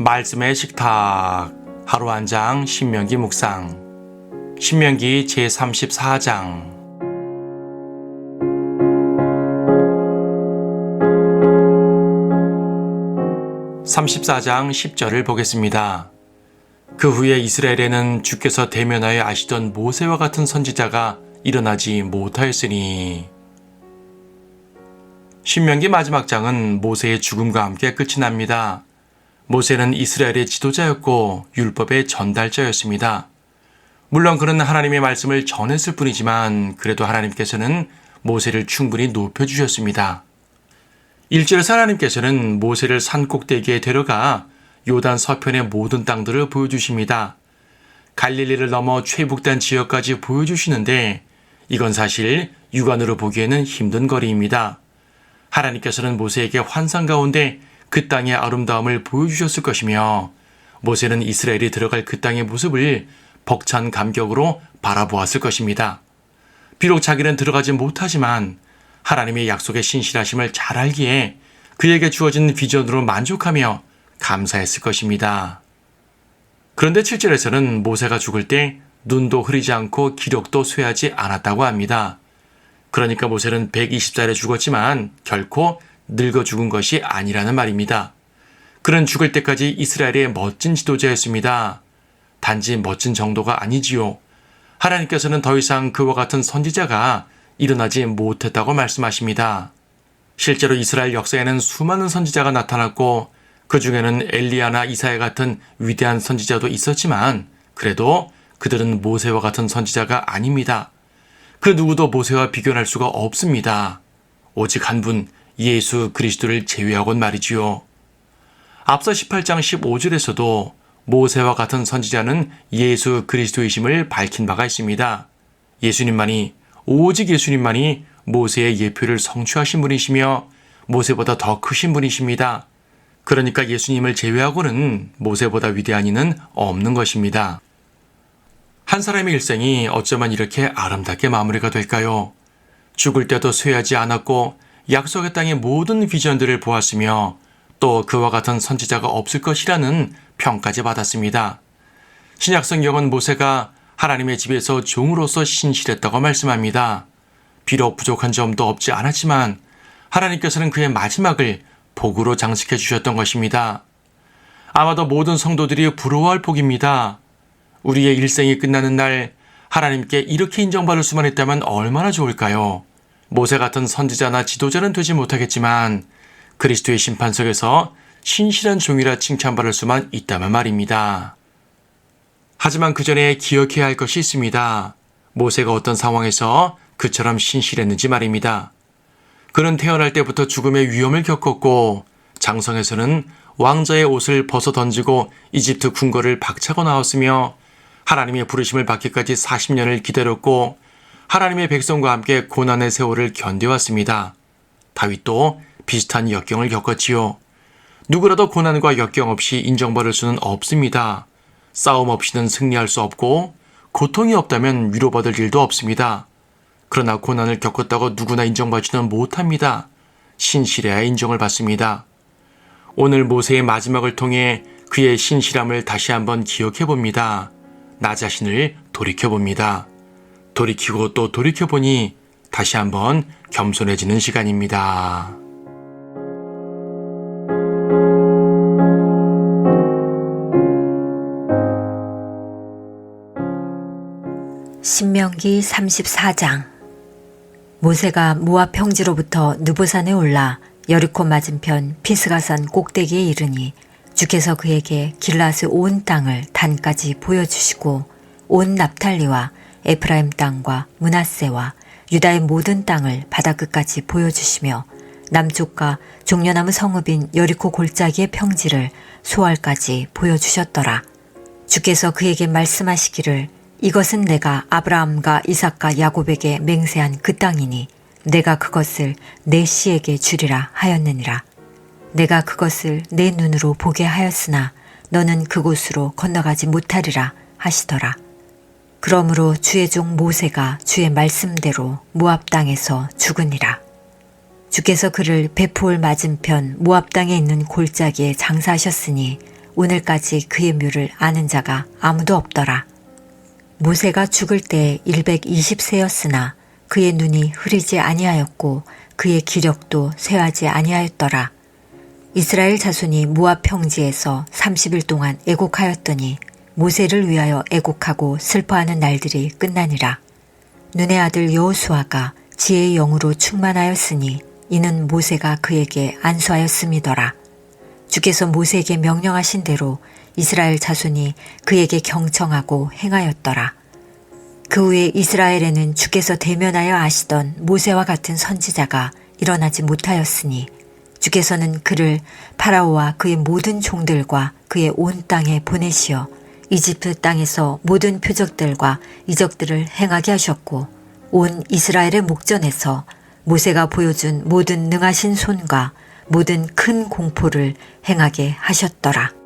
말씀의 식탁 하루 한 장 신명기 묵상 신명기 제34장 34장 10절을 보겠습니다. 그 후에 이스라엘에는 주께서 대면하여 아시던 모세와 같은 선지자가 일어나지 못하였으니 신명기 마지막 장은 모세의 죽음과 함께 끝이 납니다. 모세는 이스라엘의 지도자였고 율법의 전달자였습니다. 물론 그는 하나님의 말씀을 전했을 뿐이지만 그래도 하나님께서는 모세를 충분히 높여주셨습니다. 1절에서 하나님께서는 모세를 산 꼭대기에 데려가 요단 서편의 모든 땅들을 보여주십니다. 갈릴리를 넘어 최북단 지역까지 보여주시는데 이건 사실 육안으로 보기에는 힘든 거리입니다. 하나님께서는 모세에게 환상 가운데 그 땅의 아름다움을 보여주셨을 것이며 모세는 이스라엘이 들어갈 그 땅의 모습을 벅찬 감격으로 바라보았을 것입니다. 비록 자기는 들어가지 못하지만 하나님의 약속의 신실하심을 잘 알기에 그에게 주어진 비전으로 만족하며 감사했을 것입니다. 그런데 7절에서는 모세가 죽을 때 눈도 흐리지 않고 기력도 쇠하지 않았다고 합니다. 그러니까 모세는 120살에 죽었지만 결코 늙어 죽은 것이 아니라는 말입니다. 그는 죽을 때까지 이스라엘의 멋진 지도자였습니다. 단지 멋진 정도가 아니지요. 하나님께서는 더 이상 그와 같은 선지자가 일어나지 못했다고 말씀하십니다. 실제로 이스라엘 역사에는 수많은 선지자가 나타났고 그 중에는 엘리야나 이사야 같은 위대한 선지자도 있었지만 그래도 그들은 모세와 같은 선지자가 아닙니다. 그 누구도 모세와 비교할 수가 없습니다. 오직 한 분 예수 그리스도를 제외하곤 말이지요. 앞서 18장 15절에서도 모세와 같은 선지자는 예수 그리스도이심을 밝힌 바가 있습니다. 예수님만이 오직 예수님만이 모세의 예표를 성취하신 분이시며 모세보다 더 크신 분이십니다. 그러니까 예수님을 제외하고는 모세보다 위대한 이는 없는 것입니다. 한 사람의 일생이 어쩌면 이렇게 아름답게 마무리가 될까요? 죽을 때도 쇠하지 않았고 약속의 땅의 모든 비전들을 보았으며 또 그와 같은 선지자가 없을 것이라는 평까지 받았습니다. 신약 성경은 모세가 하나님의 집에서 종으로서 신실했다고 말씀합니다. 비록 부족한 점도 없지 않았지만 하나님께서는 그의 마지막을 복으로 장식해 주셨던 것입니다. 아마도 모든 성도들이 부러워할 복입니다. 우리의 일생이 끝나는 날 하나님께 이렇게 인정받을 수만 있다면 얼마나 좋을까요? 모세 같은 선지자나 지도자는 되지 못하겠지만 그리스도의 심판석에서 신실한 종이라 칭찬받을 수만 있다면 말입니다. 하지만 그 전에 기억해야 할 것이 있습니다. 모세가 어떤 상황에서 그처럼 신실했는지 말입니다. 그는 태어날 때부터 죽음의 위험을 겪었고 장성에서는 왕자의 옷을 벗어 던지고 이집트 궁궐을 박차고 나왔으며 하나님의 부르심을 받기까지 40년을 기다렸고 하나님의 백성과 함께 고난의 세월을 견뎌왔습니다. 다윗도 비슷한 역경을 겪었지요. 누구라도 고난과 역경 없이 인정받을 수는 없습니다. 싸움 없이는 승리할 수 없고 고통이 없다면 위로받을 일도 없습니다. 그러나 고난을 겪었다고 누구나 인정받지는 못합니다. 신실해야 인정을 받습니다. 오늘 모세의 마지막을 통해 그의 신실함을 다시 한번 기억해 봅니다. 나 자신을 돌이켜 봅니다. 돌이키고 또 돌이켜 보니 다시 한번 겸손해지는 시간입니다. 신명기 34장 모세가 모압 평지로부터 느보산에 올라 여리코 맞은편 피스가산 꼭대기에 이르니 주께서 그에게 길라스 온 땅을 단까지 보여주시고 온 납탈리와 에프라임 땅과 문하세와 유다의 모든 땅을 바다 끝까지 보여주시며 남쪽과 종려나무 성읍인 여리코 골짜기의 평지를 소알까지 보여주셨더라. 주께서 그에게 말씀하시기를 이것은 내가 아브라함과 이삭과 야곱에게 맹세한 그 땅이니 내가 그것을 내 씨에게 주리라 하였느니라. 내가 그것을 내 눈으로 보게 하였으나 너는 그곳으로 건너가지 못하리라 하시더라. 그러므로 주의 종 모세가 주의 말씀대로 모압 땅에서 죽으니라. 주께서 그를 베포올 맞은편 모압 땅에 있는 골짜기에 장사하셨으니 오늘까지 그의 묘를 아는 자가 아무도 없더라. 모세가 죽을 때 120세였으나 그의 눈이 흐리지 아니하였고 그의 기력도 쇠하지 아니하였더라. 이스라엘 자손이 모압 평지에서 30일 동안 애곡하였더니 모세를 위하여 애곡하고 슬퍼하는 날들이 끝나니라. 눈의 아들 여호수아가 지혜의 영으로 충만하였으니 이는 모세가 그에게 안수하였음이더라. 주께서 모세에게 명령하신 대로 이스라엘 자손이 그에게 경청하고 행하였더라. 그 후에 이스라엘에는 주께서 대면하여 아시던 모세와 같은 선지자가 일어나지 못하였으니 주께서는 그를 파라오와 그의 모든 종들과 그의 온 땅에 보내시어 이집트 땅에서 모든 표적들과 이적들을 행하게 하셨고 온 이스라엘의 목전에서 모세가 보여준 모든 능하신 손과 모든 큰 공포를 행하게 하셨더라.